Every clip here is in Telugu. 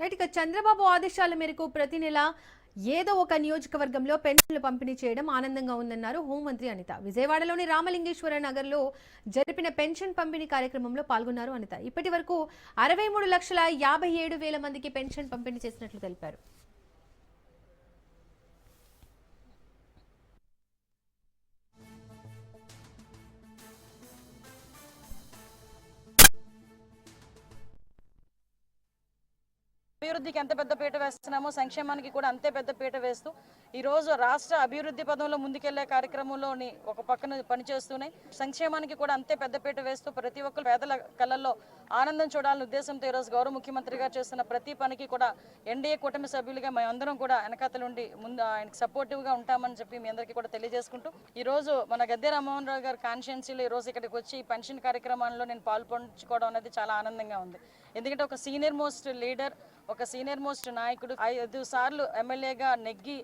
రైట్ ఇక చంద్రబాబు ఆదేశాల మేరకు ప్రతి నెల ఏదో ఒక నియోజకవర్గంలో పెన్షన్లు పంపిణీ చేయడం ఆనందంగా ఉందన్నారు హోంమంత్రి అనిత. విజయవాడలోని రామలింగేశ్వర నగర్లో జరిపిన పెన్షన్ పంపిణీ కార్యక్రమంలో పాల్గొన్నారు అనిత. ఇప్పటి వరకు అరవై మూడు లక్షల యాభై ఏడు వేల మందికి పెన్షన్ పంపిణీ చేసినట్లు తెలిపారు. అభివృద్ధికి ఎంత పెద్ద పీట వేస్తున్నామో సంక్షేమానికి కూడా అంతే పెద్ద పీట వేస్తూ ఈ రోజు రాష్ట్ర అభివృద్ధి పదంలో ముందుకెళ్ళే కార్యక్రమంలోని ఒక పక్కన పనిచేస్తూనే సంక్షేమానికి కూడా అంతే పెద్ద పీట వేస్తూ ప్రతి ఒక్కరు పేదల కళల్లో ఆనందం చూడాలనే ఉద్దేశంతో ఈ రోజు గౌరవ ముఖ్యమంత్రి గారు చేస్తున్న ప్రతి పనికి కూడా ఎన్డీఏ కూటమి సభ్యులుగా మేమందరం కూడా వెనకాతలుండి ముందు ఆయనకి సపోర్టివ్గా ఉంటామని చెప్పి మీ అందరికీ కూడా తెలియజేసుకుంటూ ఈ రోజు మన గద్దె రామ్మోహన్ రావు గారు కాన్షియన్సీలో ఈ రోజు ఇక్కడికి వచ్చి ఈ పెన్షన్ కార్యక్రమాల్లో నేను పాల్పంచుకోవడం అనేది చాలా ఆనందంగా ఉంది. ఎందుకంటే ఒక సీనియర్ మోస్ట్ లీడర్ ఒక సీనియర్ మోస్ట్ నాయకుడు ఐదు సార్లు ఎమ్మెల్యేగా నెగ్గి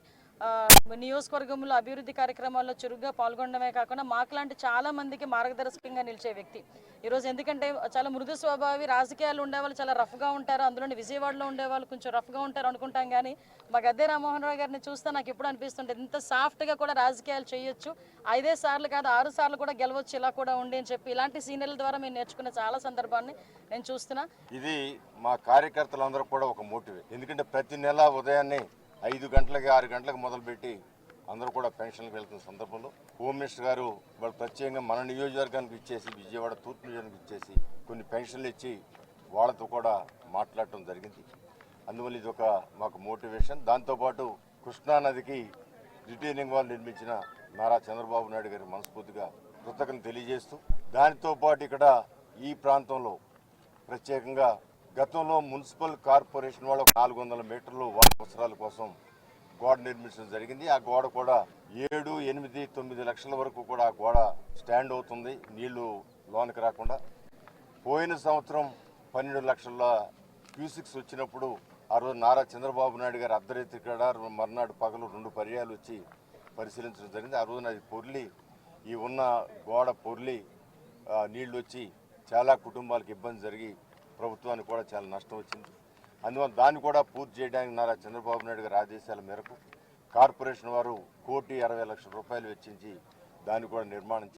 నియోజకవర్గంలో అభివృద్ధి కార్యక్రమాల్లో చురుగ్గా పాల్గొనడమే కాకుండా మాకులాంటి చాలా మందికి మార్గదర్శకంగా నిలిచే వ్యక్తి. ఈరోజు ఎందుకంటే చాలా మృదు స్వభావి రాజకీయాలు ఉండేవాళ్ళు చాలా రఫ్గా ఉంటారు. అందులోని విజయవాడలో ఉండేవాళ్ళు కొంచెం రఫ్గా ఉంటారు అనుకుంటాం కానీ మా గద్దె రామ్మోహన్ రావు గారిని చూస్తే నాకు ఎప్పుడు అనిపిస్తుంటుంది ఇంత సాఫ్ట్గా కూడా రాజకీయాలు చేయొచ్చు. ఐదే సార్లు కాదు ఆరు సార్లు కూడా గెలవచ్చు ఇలా కూడా ఉండి అని చెప్పి ఇలాంటి సీనియర్ల ద్వారా మేము నేర్చుకున్న చాలా సందర్భాన్ని నేను చూస్తున్నా. ఇది మా కార్యకర్తలందరూ కూడా ఒక మోటివే. ఎందుకంటే ప్రతి నెల ఉదయాన్నే ఐదు గంటలకి ఆరు గంటలకు మొదలుపెట్టి అందరూ కూడా పెన్షన్కి వెళ్తున్న సందర్భంలో హోమ్ మినిస్టర్ గారు వాళ్ళు ప్రత్యేకంగా మన నియోజకవర్గానికి ఇచ్చేసి విజయవాడ తూర్పు నియోజకవర్గానికి ఇచ్చేసి కొన్ని పెన్షన్లు ఇచ్చి వాళ్ళతో కూడా మాట్లాడటం జరిగింది. అందువల్ల ఇది ఒక మాకు మోటివేషన్. దాంతోపాటు కృష్ణానదికి రిటైనింగ్ వాళ్ళు నిర్మించిన నారా చంద్రబాబు నాయుడు గారి మనస్ఫూర్తిగా కృతజ్ఞత తెలియజేస్తూ దానితో పాటు ఇక్కడ ఈ ప్రాంతంలో ప్రత్యేకంగా గతంలో మున్సిపల్ కార్పొరేషన్ వాళ్ళు నాలుగు వందల మీటర్లు అవసరాల కోసం గోడ నిర్మించడం జరిగింది. ఆ గోడ కూడా ఏడు ఎనిమిది తొమ్మిది లక్షల వరకు కూడా ఆ గోడ స్టాండ్ అవుతుంది. నీళ్ళు లోనికి రాకుండా. పోయిన సంవత్సరం పన్నెండు లక్షల క్యూసిక్స్ వచ్చినప్పుడు ఆ రోజు నారా చంద్రబాబు నాయుడు గారు అర్ధరాత్రి కూడా మర్నాడు పగలు రెండు పర్యాలు వచ్చి పరిశీలించడం జరిగింది. ఆ రోజున అది పొర్లి ఈ ఉన్న గోడ పొర్లి నీళ్ళు నీళ్ళు వచ్చి చాలా కుటుంబాలకు ఇబ్బంది జరిగి ప్రభుత్వానికి కూడా చాలా నష్టం వచ్చింది. అందువల్ల దాన్ని కూడా పూర్తి చేయడానికి నారా చంద్రబాబు నాయుడు గారి ఆదేశాల మేరకు కార్పొరేషన్ వారు కోటి అరవై లక్షల రూపాయలు వెచ్చించి దాన్ని కూడా నిర్మాణం